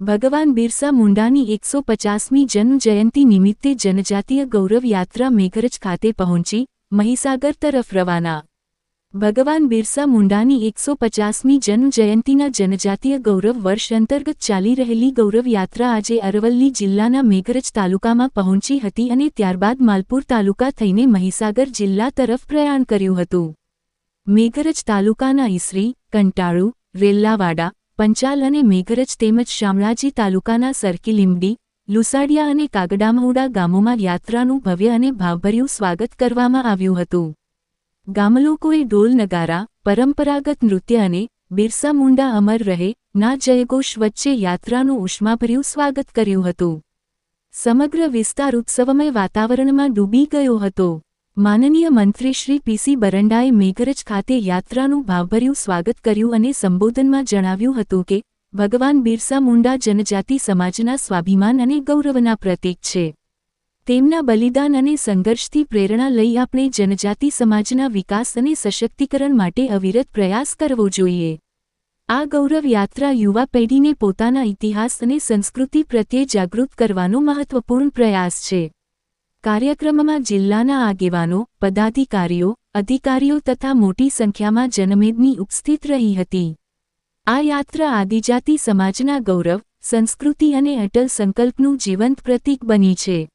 ભગવાન બિરસા મુંડાની એકસો પચાસમી જન્મ જયંતિ નિમિત્તે જનજાતીય ગૌરવ યાત્રા મેઘરજ ખાતે પહોંચી મહીસાગર તરફ રવાના. ભગવાન બિરસા મુંડાની એકસો પચાસમી જન્મ જયંતિના જનજાતીય ગૌરવ વર્ષ અંતર્ગત ચાલી રહેલી ગૌરવ યાત્રા આજે અરવલ્લી જિલ્લાના મેઘરજ તાલુકામાં પહોંચી હતી અને ત્યારબાદ માલપુર તાલુકા થઈને મહીસાગર જિલ્લા તરફ પ્રયાણ કર્યું હતું. મેઘરજ તાલુકાના ઈસરી, કંટાળુ, રેલ્લાવાડા પંચાલ અને મેઘરજ તેમજ શામળાજી તાલુકાના સરકી લીંબડી, લુસાડિયા અને કાગડામહુડા ગામોમાં યાત્રાનું ભવ્ય અને ભાવભર્યું સ્વાગત કરવામાં આવ્યું હતું. ગામલોકોએ ઢોલ નગારા, પરંપરાગત નૃત્ય અને બિરસા મુંડા અમર રહે, ના જયઘોષ વચ્ચે યાત્રાનું ઉષ્માભર્યું સ્વાગત કર્યું હતું. સમગ્ર વિસ્તાર ઉત્સવમય વાતાવરણમાં ડૂબી ગયો હતો. માનનીય મંત્રી શ્રી પીસી બરંડાએ મેઘરજ ખાતે યાત્રાનું ભાવભર્યું સ્વાગત કર્યું અને સંબોધનમાં જણાવ્યું હતું કે, ભગવાન બિરસા મુંડા જનજાતિ સમાજના સ્વાભિમાન અને ગૌરવના પ્રતીક છે. તેમના બલિદાન અને સંઘર્ષથી પ્રેરણા લઈ આપણે જનજાતિ સમાજના વિકાસ અને સશક્તિકરણ માટે અવિરત પ્રયાસ કરવો જોઈએ. આ ગૌરવ યાત્રા યુવા પેઢીને પોતાના ઇતિહાસ અને સંસ્કૃતિ પ્રત્યે જાગૃત કરવાનો મહત્વપૂર્ણ પ્રયાસ છે. કાર્યક્રમમાં જિલ્લાના આગેવાનો, પદાધિકારીઓ, અધિકારીઓ તથા મોટી સંખ્યામાં જનમેદની ઉપસ્થિત રહી હતી. આ યાત્રા આદિજાતિ સમાજના ગૌરવ, સંસ્કૃતિ અને અટલ સંકલ્પનું જીવંત પ્રતીક બની છે.